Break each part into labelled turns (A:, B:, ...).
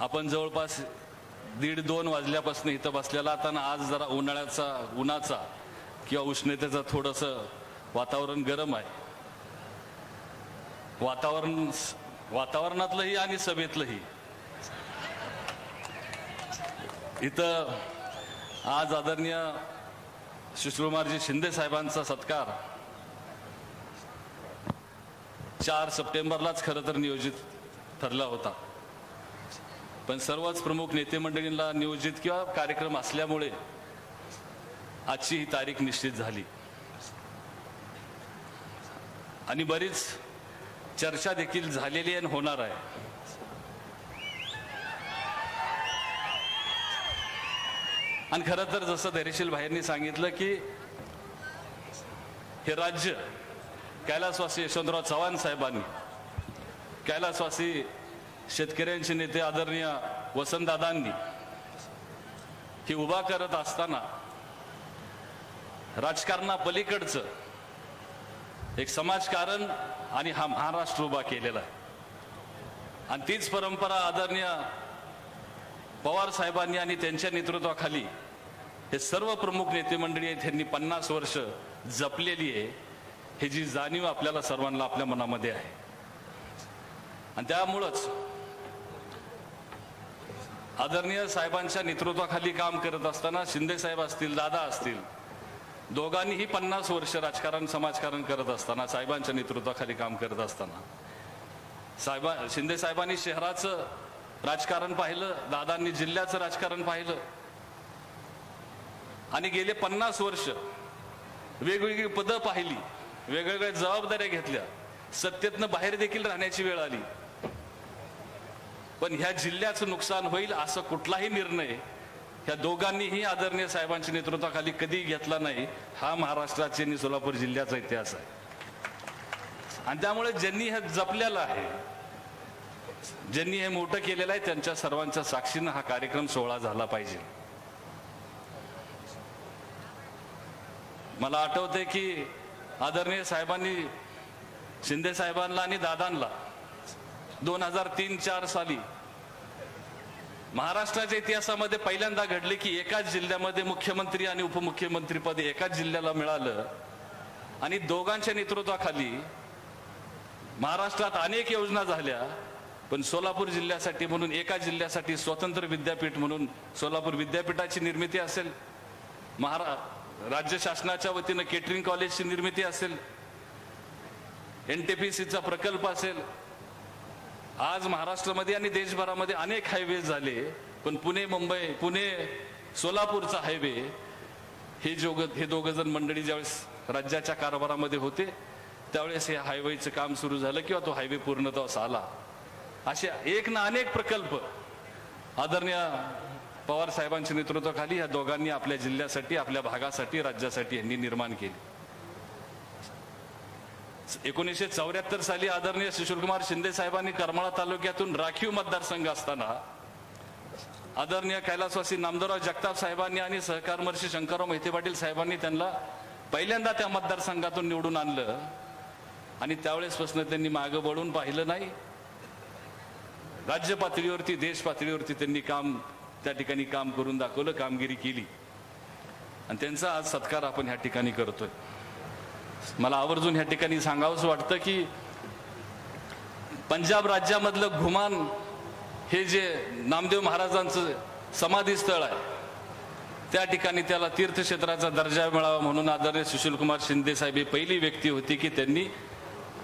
A: आपण जवळपास दीड दोन वाजल्यापासून इथं बसलेला आता ना आज जरा उन्हाळ्याचा उन्हाचा किंवा उष्णतेचं थोडंसं वातावरण गरम आहे. वातावरण वातावरणातलंही आणि सभेतलंही. इथं आज आदरणीय सुशीलकुमारजी शिंदे साहेबांचा सत्कार चार सप्टेंबरलाच खरं तर नियोजित ठरला होता. पण सर्वच प्रमुख नेते मंडळींना नियोजित किंवा कार्यक्रम असल्यामुळे आजची ही तारीख निश्चित झाली. आणि बरीच चर्चा देखील झालेली आणि होणार आहे. आणि खरं तर जसं धैर्यशील भाईंनी सांगितलं की हे राज्य कैलासवासी यशवंतराव चव्हाण साहेबांनी कैलासवासी शेतकऱ्यांचे नेते आदरणीय वसंतदादांनी ही उभा करत असताना राजकारणापलीकडचं एक समाजकारण आणि हा महाराष्ट्र उभा केलेला आहे. आणि तीच परंपरा आदरणीय पवार साहेबांनी आणि त्यांच्या नेतृत्वाखाली हे सर्व प्रमुख नेते मंडळी आहेत त्यांनी पन्नास वर्ष जपलेली आहे. हे जी जाणीव आपल्याला सर्वांना आपल्या मनामध्ये आहे. आणि त्यामुळंच आदरणीय साहेबांच्या नेतृत्वाखाली काम करत असताना शिंदे साहेब असतील दादा असतील दोघांनीही पन्नास वर्ष राजकारण समाजकारण करत असताना साहेबांच्या नेतृत्वाखाली काम करत असताना साहेबा शिंदे साहेबांनी शहराचं राजकारण पाहिलं दादांनी जिल्ह्याचं राजकारण पाहिलं. आणि गेले पन्नास वर्ष वेगवेगळी पदं पाहिली वेगवेगळ्या जबाबदाऱ्या घेतल्या. सत्तेतनं बाहेर देखील राहण्याची वेळ आली. पण ह्या जिल्ह्याचं नुकसान होईल असं कुठलाही निर्णय ह्या दोघांनीही आदरणीय साहेबांच्या नेतृत्वाखाली कधी घेतला नाही. हा महाराष्ट्राचे आणि सोलापूर जिल्ह्याचा इतिहास आहे. आणि त्यामुळे ज्यांनी हे जपलेलं आहे ज्यांनी हे मोठं केलेलं आहे त्यांच्या सर्वांच्या साक्षीनं हा कार्यक्रम सोहळा झाला पाहिजे. मला आठवते की आदरणीय साहेबांनी शिंदे साहेबांना आणि दादांना दोन हजार तीन चार साली महाराष्ट्राच्या इतिहासामध्ये पहिल्यांदा घडले की एकाच जिल्ह्यामध्ये मुख्यमंत्री आणि उपमुख्यमंत्री पद एकाच जिल्ह्याला मिळालं आणि दोघांच्या नेतृत्वाखाली महाराष्ट्रात अनेक योजना झाल्या. पण सोलापूर जिल्ह्यासाठी म्हणून एका जिल्ह्यासाठी स्वतंत्र विद्यापीठ म्हणून सोलापूर विद्यापीठाची निर्मिती असेल महारा राज्य शासनाच्या वतीनं केटरिंग कॉलेजची निर्मिती असेल एन टी पी सीचा प्रकल्प असेल आज महाराष्ट्रामध्ये आणि देशभरामध्ये अनेक हायवे झाले पण पुणे मुंबई पुणे सोलापूरचा हायवे हे जोग हे दोघ जण मंडळी ज्यावेळेस राज्याच्या कारभारामध्ये होते त्यावेळेस हे हायवेचं काम सुरू झालं किंवा तो हायवे पूर्णत्वास आला. असे एक ना अनेक प्रकल्प आदरणीय पवार साहेबांच्या नेतृत्वाखाली या दोघांनी आपल्या जिल्ह्यासाठी आपल्या भागासाठी राज्यासाठी यांनी निर्माण केले. एकोणीसशे चौऱ्याहत्तर साली आदरणीय सुशीलकुमार शिंदे साहेबांनी करमाळा तालुक्यातून राखीव मतदारसंघ असताना आदरणीय कैलासवासी नामदारराव जगताप साहेबांनी आणि सहकार महर्षी शंकरराव मोहिते पाटील साहेबांनी त्यांना पहिल्यांदा त्या मतदारसंघातून निवडून आणलं. आणि त्यावेळेसपासून त्यांनी मागं वळून पाहिलं नाही. राज्य पातळीवरती देश पातळीवरती त्यांनी काम त्या ठिकाणी काम करून दाखवलं कामगिरी केली. आणि त्यांचा आज सत्कार आपण ह्या ठिकाणी करतोय. मला आवर्जून ह्या ठिकाणी सांगावंसं वाटतं की पंजाब राज्यामधलं घुमान हे जे नामदेव महाराजांचं समाधी स्थळ आहे त्या ठिकाणी त्याला तीर्थक्षेत्राचा दर्जा मिळावा म्हणून आदरणीय सुशीलकुमार शिंदे साहेब ही पहिली व्यक्ती होती की त्यांनी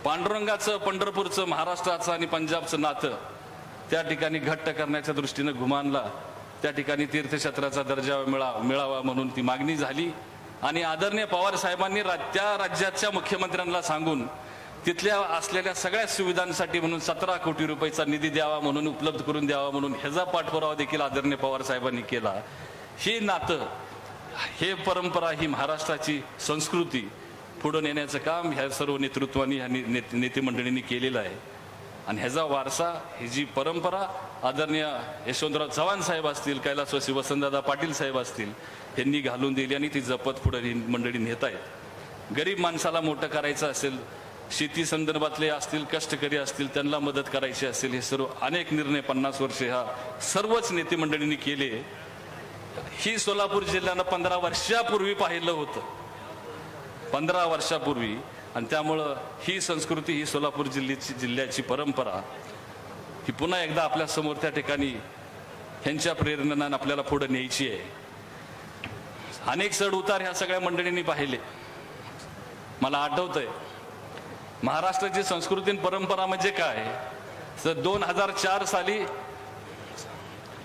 A: पांडुरंगाचं पंढरपूरचं महाराष्ट्राचं आणि पंजाबचं नातं त्या ठिकाणी घट्ट करण्याच्या दृष्टीनं घुमानला. त्या ठिकाणी तीर्थक्षेत्राचा दर्जा मिळा मिळावा म्हणून ती मागणी झाली. आणि आदरणीय पवार साहेबांनी रा- त्या राज्याच्या मुख्यमंत्र्यांना सांगून तिथल्या असलेल्या सगळ्या सुविधांसाठी म्हणून सतरा कोटी रुपयाचा निधी द्यावा म्हणून उपलब्ध करून द्यावा म्हणून ह्याचा पाठपुरावा देखील आदरणीय पवार साहेबांनी केला. हे नातं हे परंपरा ही महाराष्ट्राची संस्कृती पुढे नेण्याचं काम ह्या सर्व नेतृत्वानी ह्या ने- नेते मंडळींनी केलेलं आहे. आणि ह्याचा वारसा ही जी परंपरा आदरणीय यशवंतराव चव्हाण साहेब असतील कैलासवासी वसंतदादा पाटील साहेब असतील यांनी घालून दिली आणि ती जपत पुढे ही मंडळी नेत आहेत. गरीब माणसाला मोठं करायचं असेल शेती संदर्भातले असतील कष्टकरी असतील त्यांना मदत करायची असेल हे सर्व अनेक निर्णय पन्नास वर्षे ह्या सर्वच नेते मंडळींनी केले. ही सोलापूर जिल्ह्यानं पंधरा वर्षापूर्वी पाहिलं होतं. पंधरा वर्षापूर्वी आणि त्यामुळं ही संस्कृती ही सोलापूर जिल्ह्याची जिल्ह्याची परंपरा ही पुन्हा एकदा आपल्यासमोर त्या ठिकाणी ह्यांच्या प्रेरणेनं आपल्याला पुढे न्यायची आहे. अनेक चढ उतार ह्या सगळ्या मंडळींनी पाहिले. मला आठवतंय महाराष्ट्राची संस्कृती परंपरा म्हणजे काय? तर दोन हजार चार साली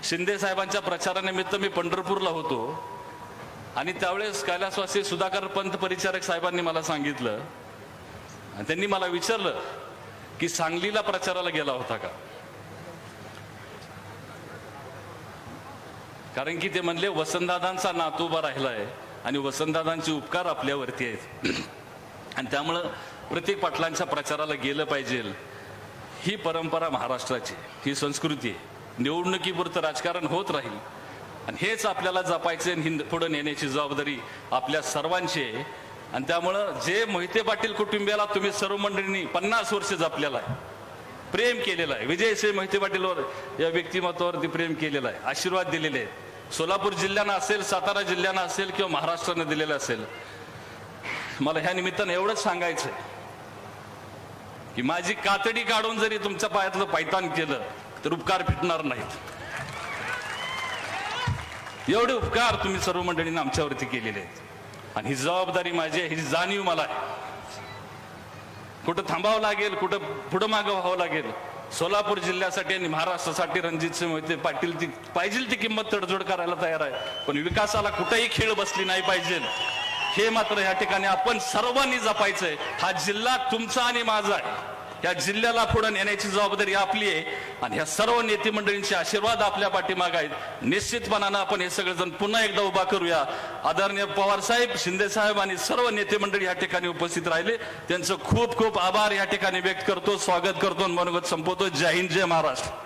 A: शिंदे साहेबांच्या प्रचारानिमित्त मी पंढरपूरला होतो आणि त्यावेळेस कैलासवासी सुधाकर पंत परिचारक साहेबांनी मला सांगितलं त्यांनी मला विचारलं की सांगलीला प्रचाराला गेला होता का? कारण की ते म्हणले वसंतदादांचा नातू उभा राहिलाय आणि वसंतदादांचे उपकार आपल्यावरती आहेत. आणि त्यामुळं प्रत्येक पाटलांच्या प्रचाराला गेलं पाहिजे. ही परंपरा महाराष्ट्राची ही संस्कृती आहे. निवडणुकीपुरतं राजकारण होत राहील. आणि हेच आपल्याला जपायचे आणि हिंद पुढे नेण्याची जबाबदारी आपल्या सर्वांची आहे. आणि त्यामुळं जे मोहिते पाटील कुटुंबियाला तुम्ही सर्व मंडळींनी पन्नास वर्ष जपलेला आहे प्रेम केलेलं आहे. विजयसिंह मोहिते पाटीलवर या व्यक्तिमत्वावरती प्रेम केलेलं आहे आशीर्वाद दिलेले आहेत. सोलापूर जिल्ह्यानं असेल सातारा जिल्ह्यानं असेल किंवा महाराष्ट्रानं दिलेलं असेल मला ह्या निमित्तानं एवढंच सांगायचंय की माझी कातडी काढून जरी तुमच्या पायातलं पायतान केलं तर उपकार फिटणार नाहीत. एवढे उपकार तुम्ही सर्व मंडळींनी आमच्यावरती केलेले आहेत. आणि ही जबाबदारी माझी आहे ही जाणीव मला आहे. कुठं थांबावं लागेल कुठं पुढं मागं व्हावं लागेल सोलापूर जिल्ह्यासाठी आणि महाराष्ट्रासाठी रणजितसिंह मोहिते पाटील ती पाहिजे ती किंमत तडजोड करायला तयार आहे. पण विकासाला कुठेही खेळ बसली नाही पाहिजे. हे मात्र या ठिकाणी आपण सर्वांनी जपायचंय. हा जिल्हा तुमचा आणि माझा आहे. या जिल्ह्याला पुढे नेण्याची जबाबदारी आपली आहे. आणि ह्या सर्व नेते मंडळींचे आशीर्वाद आपल्या पाठीमाग आहेत. निश्चितपणानं आपण हे सगळेजण पुन्हा एकदा उभा करूया. आदरणीय पवार साहेब शिंदे साहेब आणि सर्व नेते मंडळी या ठिकाणी उपस्थित राहिले. त्यांचं खूप खूप आभार या ठिकाणी व्यक्त करतो स्वागत करतो आणि मनोगत संपवतो. जय हिंद जय महाराष्ट्र.